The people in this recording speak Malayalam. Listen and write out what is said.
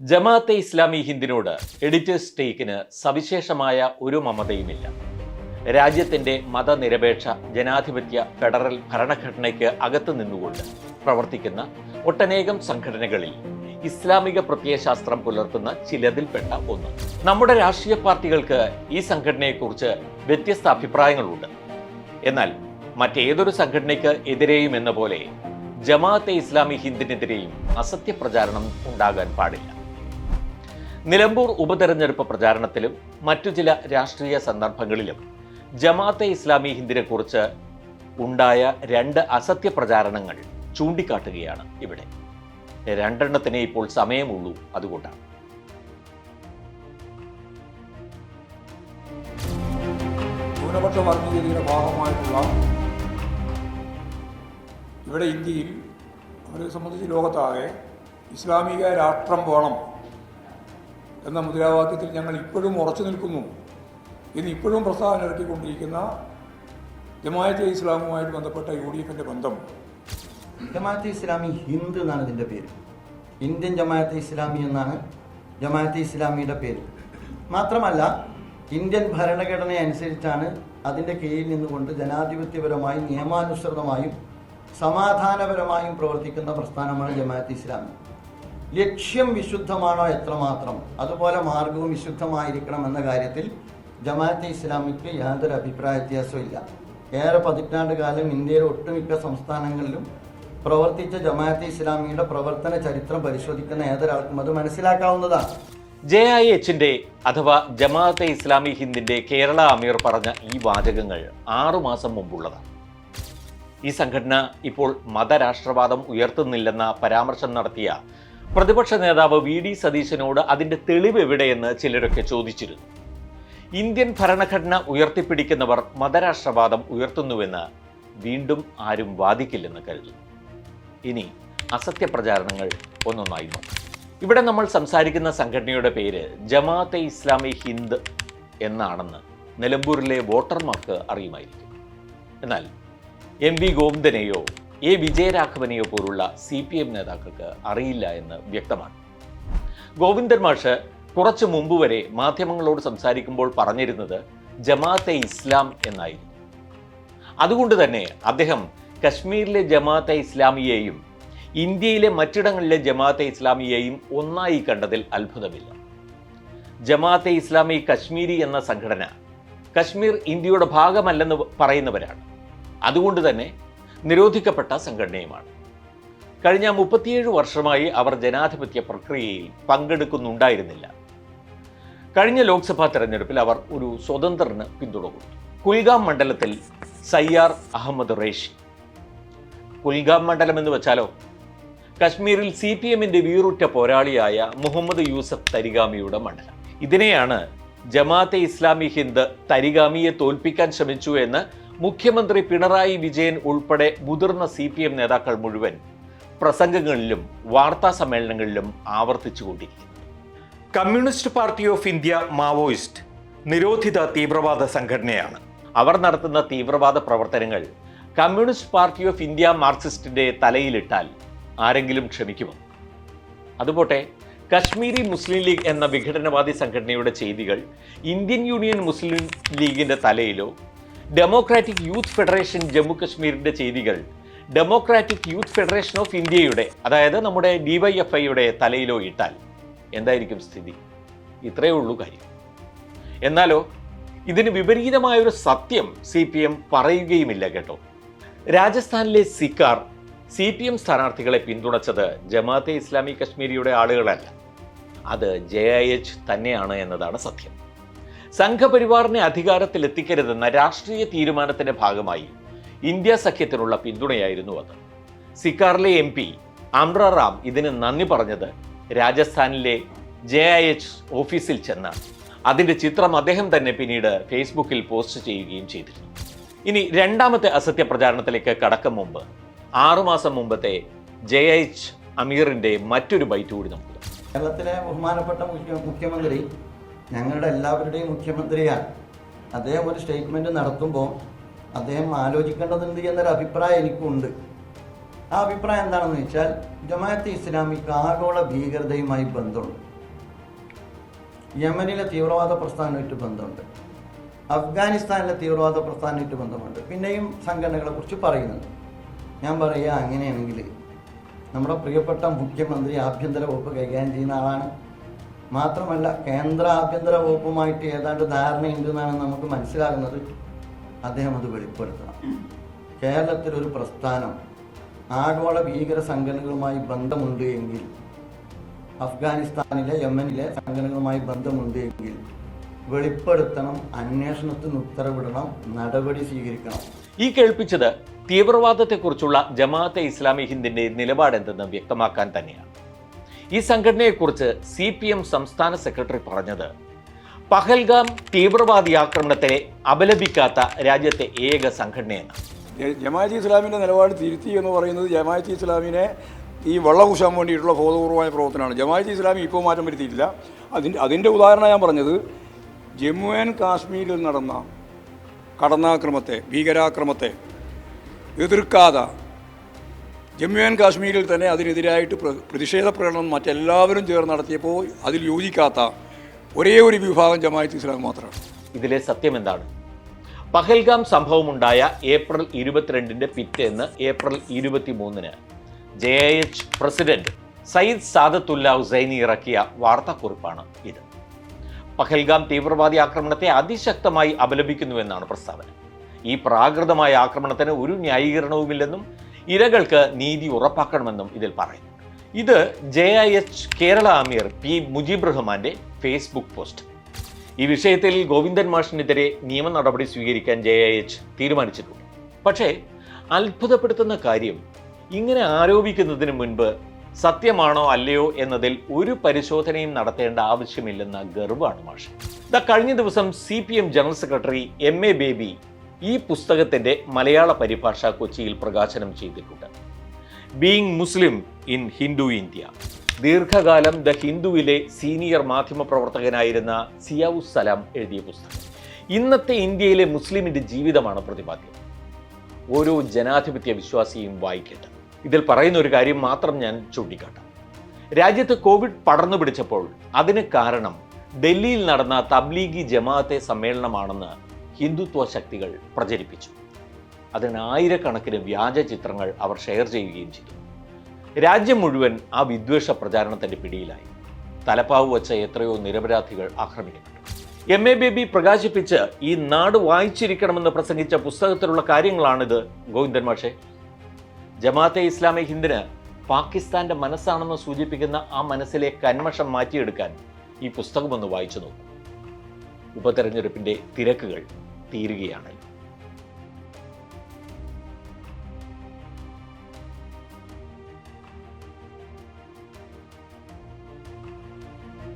ജമാഅത്തെ ഇസ്ലാമി ഹിന്ദിനോട് എഡിറ്റേഴ്സ് ടേക്കിന് സവിശേഷമായ ഒരു മമതയുമില്ല. രാജ്യത്തിന്റെ മതനിരപേക്ഷ ജനാധിപത്യ ഫെഡറൽ ഭരണഘടനയ്ക്ക് അകത്തു നിന്നുകൊണ്ട് പ്രവർത്തിക്കുന്ന ഒട്ടനേകം സംഘടനകളിൽ ഇസ്ലാമിക പ്രത്യയശാസ്ത്രം പുലർത്തുന്ന ചിലതിൽപ്പെട്ട ഒന്ന്. നമ്മുടെ രാഷ്ട്രീയ പാർട്ടികൾക്ക് ഈ സംഘടനയെക്കുറിച്ച് വ്യത്യസ്ത അഭിപ്രായങ്ങളുണ്ട്. എന്നാൽ മറ്റേതൊരു സംഘടനയ്ക്ക് എതിരെയും എന്ന പോലെ ജമാഅത്തെ ഇസ്ലാമി ഹിന്ദിനെതിരെയും അസത്യ പ്രചാരണം ഉണ്ടാകാൻ പാടില്ല. നിലമ്പൂർ ഉപതെരഞ്ഞെടുപ്പ് പ്രചാരണത്തിലും മറ്റു ചില രാഷ്ട്രീയ സന്ദർഭങ്ങളിലും ജമാഅത്തെ ഇസ്ലാമി ഹിന്ദിനെ കുറിച്ച് ഉണ്ടായ രണ്ട് അസത്യ പ്രചാരണങ്ങൾ ചൂണ്ടിക്കാട്ടുകയാണ് ഇവിടെ. രണ്ടെണ്ണത്തിനെ ഇപ്പോൾ സമയമുള്ളൂ അതുകൊണ്ടാണ്. ന്യൂനപക്ഷ വർഗീയതയുടെ ഭാഗമായിട്ടുള്ള ഇവിടെ ഇന്ത്യയിൽ അവരെ സംബന്ധിച്ച് ലോകത്താകെ ഇസ്ലാമിക രാഷ്ട്രം വേണം എന്ന മുദ്രാവാക്യത്തിൽ ഞങ്ങൾ ഇപ്പോഴും ഉറച്ചു നിൽക്കുന്നു. ഇന്ന് ഇപ്പോഴും പ്രസ്താവന ഇറക്കിക്കൊണ്ടിരിക്കുന്ന ജമാഅത്തെ ഇസ്ലാമുമായിട്ട് ബന്ധപ്പെട്ട യു ഡി എഫിന്റെ ബന്ധം. ജമാഅത്തെ ഇസ്ലാമി ഹിന്ദ് എന്നാണ് ഇതിന്റെ പേര്. ഇന്ത്യൻ ജമാഅത്തെ ഇസ്ലാമി എന്നാണ് ജമാഅത്തെ ഇസ്ലാമിയുടെ പേര്. മാത്രമല്ല ഇന്ത്യൻ ഭരണഘടന അനുസരിച്ചാണ് അതിന്റെ കീഴിൽ നിന്നുകൊണ്ട് ജനാധിപത്യപരമായും നിയമാനുസൃതമായും സമാധാനപരമായും പ്രവർത്തിക്കുന്ന പ്രസ്ഥാനമാണ് ജമാഅത്തെ ഇസ്ലാമി. ലക്ഷ്യം വിശുദ്ധമാണോ എത്രമാത്രം? അതുപോലെ മാർഗവും വിശുദ്ധമായിരിക്കണം എന്ന കാര്യത്തിൽ ജമാഅത്തെ ഇസ്ലാമിക്ക് യാതൊരു അഭിപ്രായ വ്യത്യാസവും ഇല്ല. ഏറെ പതിറ്റാണ്ട് കാലം ഇന്ത്യയിലെ ഒട്ടുമിക്ക സംസ്ഥാനങ്ങളിലും പ്രവർത്തിച്ച ജമാഅത്തെ ഇസ്ലാമിയുടെ പ്രവർത്തന ചരിത്രം പരിശോധിക്കുന്ന ഏതൊരാൾക്കും അത് മനസ്സിലാക്കാവുന്നതാണ്. ജെ ഐ എച്ചിന്റെ അഥവാ ജമാഅത്തെ ഇസ്ലാമി ഹിന്ദിന്റെ കേരള അമീർ പറഞ്ഞ ഈ വാചകങ്ങൾ ആറുമാസം മുമ്പുള്ളതാണ്. ഈ സംഘടന ഇപ്പോൾ മതരാഷ്ട്രവാദം ഉയർത്തുന്നില്ലെന്ന പരാമർശം നടത്തിയ പ്രതിപക്ഷ നേതാവ് വി ഡി സതീശനോട് അതിന്റെ തെളിവ് എവിടെയെന്ന് ചിലരൊക്കെ ചോദിച്ചിരുന്നു. ഇന്ത്യൻ ഭരണഘടന ഉയർത്തിപ്പിടിക്കുന്നവർ മതരാഷ്ട്രവാദം ഉയർത്തുന്നുവെന്ന് വീണ്ടും ആരും വാദിക്കില്ലെന്ന് കരുതുന്നു. ഇനി അസത്യപ്രചാരണങ്ങൾ ഒന്നൊന്നായി നോക്കാം. ഇവിടെ നമ്മൾ സംസാരിക്കുന്ന സംഘടനയുടെ പേര് ജമാഅത്തെ ഇസ്ലാമി ഹിന്ദ് എന്നാണെന്ന് നിലമ്പൂരിലെ വോട്ടർമാർക്ക് അറിയുമായിരിക്കും. എന്നാൽ എം വി ഗോവിന്ദനെയോ എ വിജയരാഘവനെയോ പോലുള്ള സി പി എം നേതാക്കൾക്ക് അറിയില്ല എന്ന് വ്യക്തമാണ്. ഗോവിന്ദൻ മാഷ് കുറച്ചു മുമ്പ് വരെ മാധ്യമങ്ങളോട് സംസാരിക്കുമ്പോൾ പറഞ്ഞിരുന്നത് ജമാഅത്തെ ഇസ്ലാം എന്നായിരുന്നു. അതുകൊണ്ട് തന്നെ അദ്ദേഹം കശ്മീരിലെ ജമാഅത്തെ ഇസ്ലാമിയെയും ഇന്ത്യയിലെ മറ്റിടങ്ങളിലെ ജമാഅത്തെ ഇസ്ലാമിയെയും ഒന്നായി കണ്ടതിൽ അത്ഭുതമില്ല. ജമാഅത്തെ ഇസ്ലാമി കശ്മീരി എന്ന സംഘടന കശ്മീർ ഇന്ത്യയുടെ ഭാഗമല്ലെന്ന് പറയുന്നവരാണ്. അതുകൊണ്ട് തന്നെ നിരോധിക്കപ്പെട്ട സംഘടനയുമാണ്. കഴിഞ്ഞ മുപ്പത്തിയേഴ് വർഷമായി അവർ ജനാധിപത്യ പ്രക്രിയയിൽ പങ്കെടുക്കുന്നുണ്ടായിരുന്നില്ല. കഴിഞ്ഞ ലോക്സഭാ തെരഞ്ഞെടുപ്പിൽ അവർ ഒരു സ്വതന്ത്രന് പിന്തുണ കൊടുത്തു. കുൽഗാം മണ്ഡലത്തിൽ സയ്യാർ അഹമ്മദ് റേഷി. കുൽഗാം മണ്ഡലം എന്ന് വെച്ചാലോ? കശ്മീരിൽ സി പി എമ്മിന്റെ വീറുറ്റ പോരാളിയായ മുഹമ്മദ് യൂസഫ് തരിഗാമിയുടെ മണ്ഡലം. ഇതിനെയാണ് ജമാഅത്തെ ഇസ്ലാമി ഹിന്ദ് തരിഗാമിയെ തോൽപ്പിക്കാൻ ശ്രമിച്ചു എന്ന് മുഖ്യമന്ത്രി പിണറായി വിജയൻ ഉൾപ്പെടെ മുതിർന്ന സി പി എം നേതാക്കൾ മുഴുവൻ പ്രസംഗങ്ങളിലും വാർത്താ സമ്മേളനങ്ങളിലും ആവർത്തിച്ചുകൊണ്ടിരിക്കുന്നു. Communist Party of India Maoist നിരോധിത തീവ്രവാദ സംഘടനയാണ്. അവർ നടത്തുന്ന തീവ്രവാദ പ്രവർത്തനങ്ങൾ കമ്മ്യൂണിസ്റ്റ് പാർട്ടി ഓഫ് ഇന്ത്യ മാർക്സിസ്റ്റിന്റെ തലയിലിട്ടാൽ ആരെങ്കിലും ക്ഷമിക്കുമോ? അതുപോട്ടെ കശ്മീരി മുസ്ലിം ലീഗ് എന്ന വിഘടനവാദി സംഘടനയുടെ ചെയ്തികൾ ഇന്ത്യൻ യൂണിയൻ മുസ്ലിം ലീഗിന്റെ തലയിലോ ഡെമോക്രാറ്റിക് യൂത്ത് ഫെഡറേഷൻ ജമ്മു കശ്മീരിന്റെ ചെയ്തികൾ. ഡെമോക്രാറ്റിക് യൂത്ത് ഫെഡറേഷൻ ഓഫ് ഇന്ത്യയുടെ അതായത് നമ്മുടെ ഡിവൈഎഫ്ഐയുടെ തലയിലോ ഇട്ടാൽ എന്തായിരിക്കും സ്ഥിതി? ഇത്രയേ ഉള്ളൂ കാര്യം. എന്നാലോ ഇതിന് വിപരീതമായൊരു സത്യം സി പി എം പറയുകയുമില്ല കേട്ടോ. രാജസ്ഥാനിലെ സിക്കാർ സി പി എം സ്ഥാനാർത്ഥികളെ പിന്തുണച്ചത് ജമാഅത്തെ ഇസ്ലാമി കശ്മീരിയുടെ ആളുകളല്ല. അത് ജെ ഐ എച്ച് തന്നെയാണ് എന്നതാണ് സത്യം. സംഘപരിവാറിനെ അധികാരത്തിൽ എത്തിക്കരുതെന്ന രാഷ്ട്രീയ തീരുമാനത്തിന്റെ ഭാഗമായി ഇന്ത്യ സഖ്യത്തിനുള്ള പിന്തുണയായിരുന്നു അത്. സിക്കാറിലെ എം പി അമ്ര റാം ഇതിന് നന്ദി പറഞ്ഞത് രാജസ്ഥാനിലെ ജെ ഐ എച്ച് ഓഫീസിൽ ചെന്നാണ് അതിന്റെ ചിത്രം അദ്ദേഹം തന്നെ പിന്നീട് ഫേസ്ബുക്കിൽ പോസ്റ്റ് ചെയ്യുകയും ചെയ്തിരുന്നു. ഇനി രണ്ടാമത്തെ അസത്യ പ്രചാരണത്തിലേക്ക് കടക്കും മുമ്പ് ആറുമാസം മുമ്പത്തെ ജെ എച്ച് അമീറിന്റെ മറ്റൊരു ബൈറ്റ് കൂടി നമുക്ക്. കേരളത്തിലെ ബഹുമാനപ്പെട്ട മുഖ്യമന്ത്രി ഞങ്ങളുടെ എല്ലാവരുടെയും മുഖ്യമന്ത്രിയാണ് അദ്ദേഹം ഒരു സ്റ്റേറ്റ്മെന്റ് നടത്തുമ്പോൾ അദ്ദേഹം ആലോചിക്കേണ്ടതുണ്ട് എന്നൊരു അഭിപ്രായം എനിക്കുണ്ട്. ആ അഭിപ്രായം എന്താണെന്ന് വെച്ചാൽ ജമാഅത്ത് ഇസ്ലാമിക്ക് ആഗോള ഭീകരതയുമായി ബന്ധമുണ്ട്. യമനിലെ തീവ്രവാദ പ്രസ്ഥാനമായിട്ട് ബന്ധമുണ്ട്. അഫ്ഗാനിസ്ഥാനിലെ തീവ്രവാദ പ്രസ്ഥാനമായിട്ട് ബന്ധമുണ്ട്. പിന്നെയും സംഘടനകളെ കുറിച്ച് പറയുന്നുണ്ട് ഞാൻ പറയുക അങ്ങനെയാണെങ്കിൽ നമ്മുടെ പ്രിയപ്പെട്ട മുഖ്യമന്ത്രി ആഭ്യന്തര വകുപ്പ് കൈകാര്യം ചെയ്യുന്ന ആളാണ്. മാത്രമല്ല കേന്ദ്ര ആഭ്യന്തര വകുപ്പുമായിട്ട് ഏതാണ്ട് ധാരണയുണ്ടെന്നാണ് നമുക്ക് മനസ്സിലാകുന്നത്. അദ്ദേഹം അത് വെളിപ്പെടുത്തണം. കേരളത്തിൽ ഒരു പ്രസ്ഥാനം ആഗോള ഭീകര സംഘടനകളുമായി ബന്ധമുണ്ട് എങ്കിൽ അഫ്ഗാനിസ്ഥാനിലെ യമനിലെ സംഘടനകളുമായി ബന്ധമുണ്ട് എങ്കിൽ വെളിപ്പെടുത്തണം അന്വേഷണത്തിന് ഉത്തരവിടണം നടപടി സ്വീകരിക്കണം. ഈ കേൾപ്പിച്ചത് തീവ്രവാദത്തെക്കുറിച്ചുള്ള ജമാഅത്തെ ഇസ്ലാമി ഹിന്ദിന്റെ നിലപാടെന്തെന്ന് വ്യക്തമാക്കാൻ തന്നെയാണ്. ഈ സംഘടനയെക്കുറിച്ച് സി പി എം സംസ്ഥാന സെക്രട്ടറി പറഞ്ഞത് പഹൽഗാം തീവ്രവാദി ആക്രമണത്തെ അപലപിക്കാത്ത രാജ്യത്തെ ഏക സംഘടനയെന്ന് ജമാഅത്ത് ഇസ്ലാമിന്റെ നിലപാട് തിരുത്തി എന്ന് പറയുന്നത് ജമാഅത്ത് ഇസ്ലാമിനെ ഈ വെള്ളപൂശാൻ വേണ്ടിയിട്ടുള്ള ബോധപൂർവമായ പ്രവർത്തനമാണ്. ജമാഅത്ത് ഇസ്ലാമി ഇപ്പോൾ മാറ്റം വരുത്തിയിട്ടില്ല. അതിന്റെ അതിന്റെ ഉദാഹരണം ഞാൻ പറഞ്ഞത്. ജമ്മു ആൻഡ് കാശ്മീരിൽ നടന്ന കടന്നാക്രമത്തെ ഭീകരാക്രമത്തെ എതിർക്കാതെ ജമ്മു ആൻഡ് കാശ്മീരിൽ തന്നെ അതിനെതിരായിട്ട് പ്ര- പ്രതിഷേധ പ്രകടനം മറ്റെല്ലാവരും ചേർന്ന് നടത്തിയപ്പോൾ അതിൽ യോജിക്കാത്ത ഒരേ ഒരു വിഭാഗം ജമാഅത്ത് ഇസ്ലാം മാത്രമാണ്. ഇതിലെ സത്യം എന്താണ്? പഹൽഗാം സംഭവമുണ്ടായ ഏപ്രിൽ ഇരുപത്തിരണ്ടിന്റെ പിറ്റേന്ന് ഏപ്രിൽ ഇരുപത്തിമൂന്നിന് J H president Sayyid Sadatullah Husaini ഇറക്കിയ വാർത്താക്കുറിപ്പാണ് ഇത്. പഹൽഗാം തീവ്രവാദി ആക്രമണത്തെ അതിശക്തമായി അപലപിക്കുന്നുവെന്നാണ് പ്രസ്താവന. ഈ പ്രാകൃതമായ ആക്രമണത്തിന് ഒരു ന്യായീകരണവുമില്ലെന്നും ഇരകൾക്ക് നീതി ഉറപ്പാക്കണമെന്നും ഇതിൽ പറയുന്നു. ഇത് ജെ ഐ എച്ച് കേരള അമീർ പി മുജീബ് റഹ്മാന്റെ ഫേസ്ബുക്ക് പോസ്റ്റ്. ഈ വിഷയത്തിൽ ഗോവിന്ദൻ മാഷിനെതിരെ നിയമ നടപടി സ്വീകരിക്കാൻ ജെ ഐ എച്ച് തീരുമാനിച്ചിട്ടുണ്ട്. പക്ഷേ അത്ഭുതപ്പെടുത്തുന്ന കാര്യം ഇങ്ങനെ ആരോപിക്കുന്നതിന് മുൻപ് സത്യമാണോ അല്ലയോ എന്നതിൽ ഒരു പരിശോധനയും നടത്തേണ്ട ആവശ്യമില്ലെന്ന ഗർവാണ് മാഷ്. ദ കഴിഞ്ഞ ദിവസം C P M general secretary M A Baby ഈ പുസ്തകത്തിന്റെ മലയാള പരിഭാഷ കൊച്ചിയിൽ പ്രകാശനം ചെയ്തിട്ടുണ്ട്. Being Muslim in Hindu India ദീർഘകാലം ദ ഹിന്ദുവിലെ സീനിയർ മാധ്യമ പ്രവർത്തകനായിരുന്ന സിയാവു സലാം എഴുതിയ പുസ്തകം. ഇന്നത്തെ ഇന്ത്യയിലെ മുസ്ലിമിന്റെ ജീവിതമാണ് പ്രതിപാദ്യം ഓരോ ജനാധിപത്യ വിശ്വാസിയും വായിക്കേണ്ടത് ഇതിൽ പറയുന്ന ഒരു കാര്യം മാത്രം ഞാൻ ചൂണ്ടിക്കാട്ടാം. രാജ്യത്ത് കോവിഡ് പടർന്നു പിടിച്ചപ്പോൾ അതിന് കാരണം ഡൽഹിയിൽ നടന്ന തബ്ലീഗി ജമാഅത്തെ സമ്മേളനമാണെന്ന് ഹിന്ദുത്വ ശക്തികൾ പ്രചരിപ്പിച്ചു. അതിന് ആയിരക്കണക്കിന് വ്യാജ ചിത്രങ്ങൾ അവർ ഷെയർ ചെയ്യുകയും ചെയ്തു. രാജ്യം മുഴുവൻ ആ വിദ്വേഷ പ്രചാരണത്തിന്റെ പിടിയിലായി. തലപ്പാവ് വച്ച എത്രയോ നിരപരാധികൾ ആക്രമിക്കപ്പെട്ടു. എം എ ബേബി പ്രകാശിപ്പിച്ച് ഈ നാട് വായിച്ചിരിക്കണമെന്ന് പ്രസംഗിച്ച പുസ്തകത്തിലുള്ള കാര്യങ്ങളാണിത്. ഗോവിന്ദൻ മാഷെ. ജമാഅത്തെ ഇസ്ലാമി ഹിന്ദിന് പാകിസ്ഥാന്റെ മനസ്സാണെന്ന് സൂചിപ്പിക്കുന്ന ആ മനസ്സിലെ കന്മഷം മാറ്റിയെടുക്കാൻ ഈ പുസ്തകമൊന്ന് വായിച്ചു നോക്കും. ഉപതെരഞ്ഞെടുപ്പിന്റെ തിരക്കുകൾ. തീരുകയാണ്.